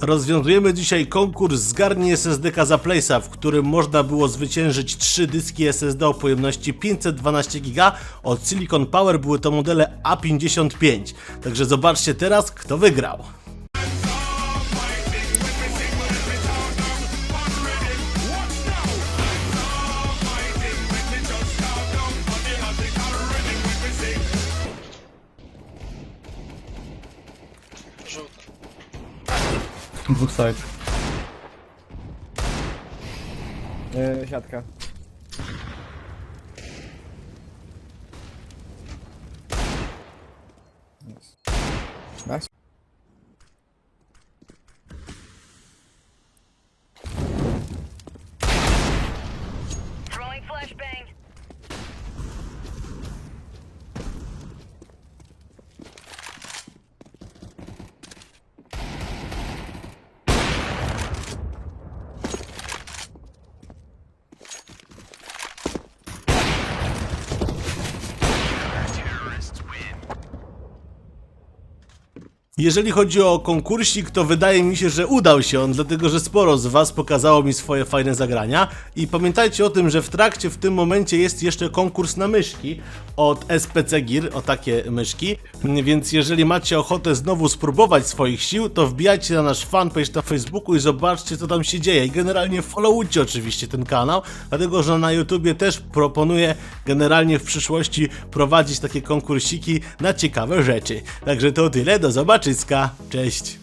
Rozwiązujemy dzisiaj konkurs Zgarnij SSD za Playsa, w którym można było zwyciężyć trzy dyski SSD o pojemności 512 GB. Od Silicon Power były to modele A55. Także zobaczcie teraz, kto wygrał. Rzut. Dwóch side. Yy, siatka. Yes. Nice. Jeżeli chodzi o konkursik, to wydaje mi się, że udał się on, dlatego że sporo z Was pokazało mi swoje fajne zagrania. I pamiętajcie o tym, że w trakcie w tym momencie jest jeszcze konkurs na myszki od SPC Gear, o takie myszki. Więc jeżeli macie ochotę znowu spróbować swoich sił, to wbijajcie na nasz fanpage na Facebooku i zobaczcie, co tam się dzieje. I generalnie followujcie oczywiście ten kanał, dlatego że na YouTubie też proponuję generalnie w przyszłości prowadzić takie konkursiki na ciekawe rzeczy. Także to tyle, do zobaczyska, cześć!